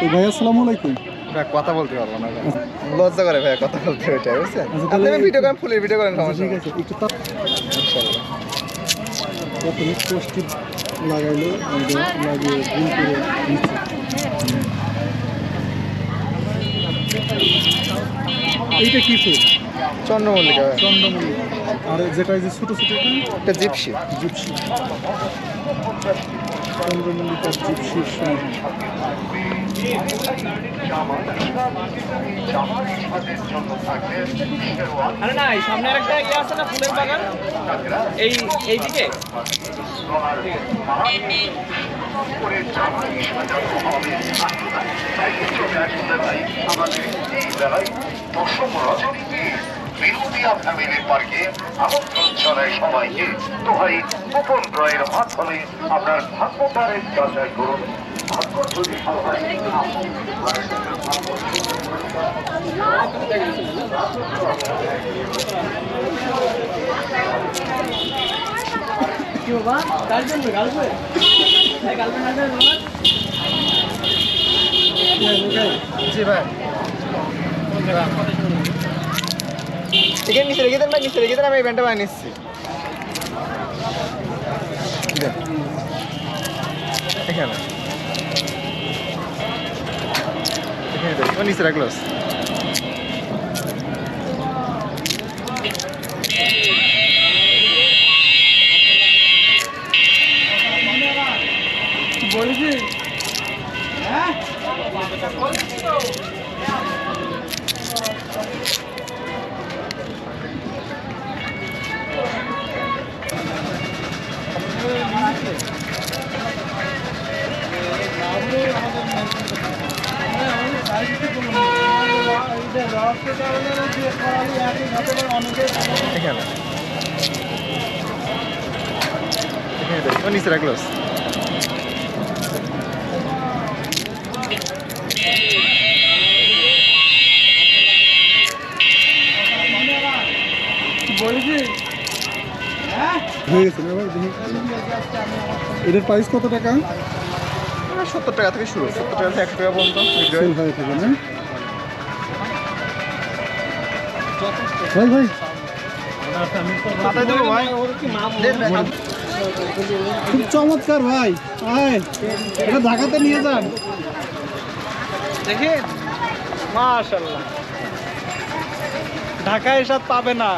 তো ভাই আসসালামু আলাইকুম। কথা বলতে পারব না লজ্জা করে ভাই কথা বলতে ওইটা বুঝছেন? আচ্ছা, আপনি ভিডিও করেন ফুলের ভিডিও করেন আচ্ছা, সমস্যা ঠিক আছে একটু তাপ ইনশাআল্লাহ। প্রথমে পোস্টিভ লাগাইলো লাগিয়ে গুল করে এইটা কি ফুল? চন্দ্রমল্লিকা চন্দ্রমল্লিক। আর যেটা এই যে ছোটো ছোটো একটা জিপসি। জিপসি। চন্দ্রমল্লিকার জিপসির এই সামনে একটা ইয়ে আছে না ফুলের বাগান? এই এইদিকে? বিহুদিয়া ফ্যামিলি পার্কে আমন্ত্রণ জানাই সবাইকে। তো ভাই কুপন ক্রয়ের মাধ্যমে আপনার ভাগ্যটারের যাচাই করুন। ভাগ্য যদি সবাই গার্লফ্রেন্ড গার্লফ্রেন্ড। গার্লফ্রেন্ড জি ভাই। এখানে নিচে রেখে দেন ভাই নিচে রেখে দেন আমি এই ব্যান্ডটা বানিয়ে নিচ্ছি। এখানে। এখানে নিচে রাখল এখানে এখানে নিচে রাখল হয়ে এটার প্রাইস কত টাকা? সত্তর টাকা থেকে শুরু সত্তর টাকা থেকে একশো টাকা পর্যন্ত। হয়ে থাকে না? ভাই ভাই। খুব চমৎকার ভাই। এটা ঢাকাতে নিয়ে যান। দেখেন? মাশাল্লাহ ঢাকায় এসব পাবে না।